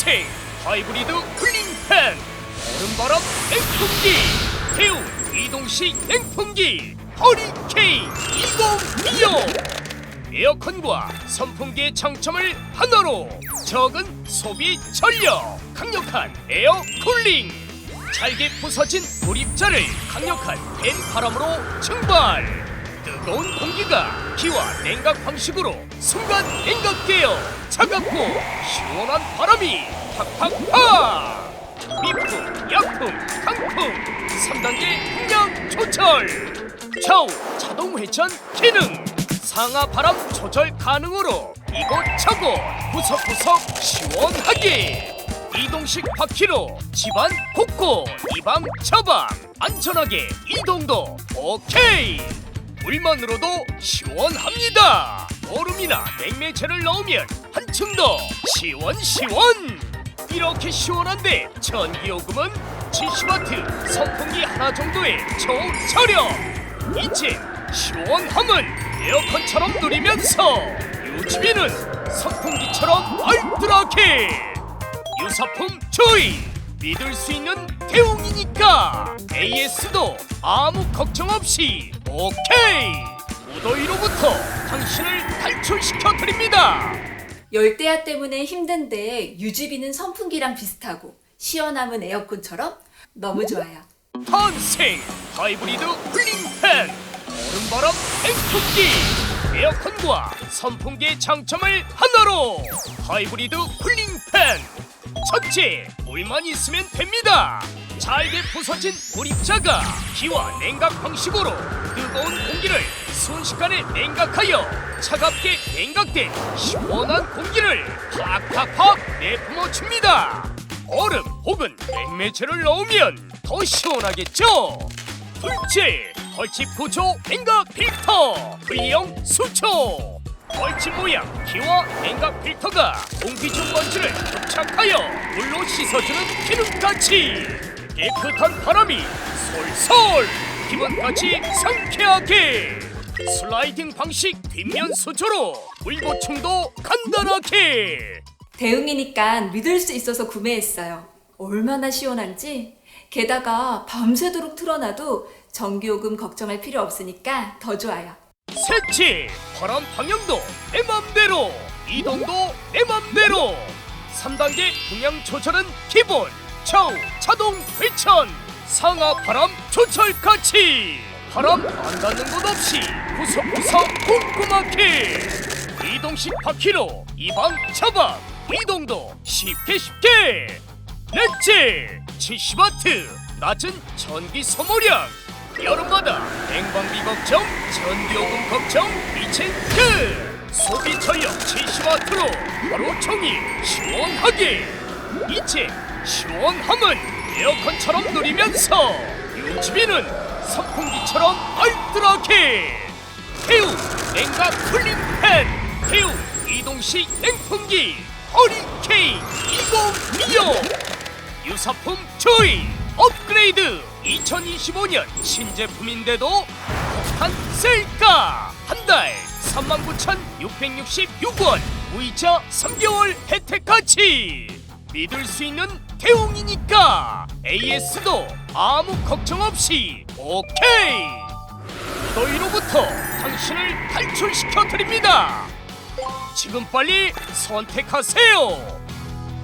탄생 하이브리드 쿨링팬 얼음바람 냉풍기 태우 이동식 냉풍기 허리케인 2025 에어컨과 선풍기의 장점을 하나로 적은 소비 전력 강력한 에어 쿨링. 잘게 부서진 몰입자를 강력한 팬 바람으로 증발 뜨거운 공기가 기와 냉각 방식으로 순간 냉각되어 차갑고 시원한 바람이 팍팍팍! 미풍, 약풍, 강풍 3단계 풍량 조절! 좌우 자동 회전 기능! 상하 바람 조절 가능으로 이곳저곳 구석구석 시원하게! 이동식 바퀴로 집안 곳곳 이방 저방 안전하게 이동도 오케이 물만으로도 시원합니다. 얼음이나 냉매체를 넣으면 한층 더 시원시원. 이렇게 시원한데 전기요금은 70와트 선풍기 하나 정도의 초저렴 이제 시원함을 에어컨처럼 누리면서 유지비는 선풍기처럼 알뜰하게 유사품 조이 믿을 수 있는 대웅이니까. AS도 아무 걱정 없이 오케이. 무더위로부터 당신을 탈출시켜 드립니다. 열대야 때문에 힘든데 유지비는 선풍기랑 비슷하고 시원함은 에어컨처럼 너무 좋아요. 탄생! 하이브리드 쿨링팬! 얼음바람 냉풍기! 에어컨과 선풍기의 장점을 하나로! 하이브리드 쿨링팬! 첫째 물만 있으면 됩니다. 잘게 부서진 몰입자가 기와 냉각 방식으로 뜨거운 공기를 순식간에 냉각하여 차갑게 냉각된 시원한 공기를 팍팍팍 내뿜어 줍니다. 얼음 혹은 냉매체를 넣으면 더 시원하겠죠? 둘째, 벌집 구조 냉각 필터 V형 수초 벌집 모양 기와 냉각 필터가 공기 중 먼지를 흡착하여 물로 씻어주는 기능까지 깨끗한 바람이 솔솔 기분까지 상쾌하게 슬라이딩 방식 뒷면 수조로 물 보충도 간단하게 대응이니까 믿을 수 있어서 구매했어요. 얼마나 시원한지. 게다가 밤새도록 틀어놔도 전기요금 걱정할 필요 없으니까 더 좋아요. 셋째, 바람 방향도 내 맘대로, 이동도 내 맘대로. 3단계 풍량 조절은 기본, 좌우 자동 회전, 상하 바람 조절까지. 바람 안 닿는 곳 없이 구석구석 꼼꼼하게. 이동식 바퀴로 이방 차방 이동도 쉽게 쉽게. 넷째, 70와트 낮은 전기 소모량. 여름마다 냉방비 걱정, 전기요금 걱정 이젠 끝! 소비 전력 70와트로 하루 종일 시원하게! 이제 시원함은 에어컨처럼 누리면서 유지비는 선풍기처럼 알뜰하게! 태우 냉각 쿨링팬 태우 이동식 냉풍기 허리케인 2025 유사품 조이 업그레이드 2025년 신제품인데도 셀까 한달 39,666원 무이자 3개월 혜택까지 믿을 수 있는 대웅이니까! AS도 아무 걱정 없이 오케이! 너희로부터 당신을 탈출시켜 드립니다! 지금 빨리 선택하세요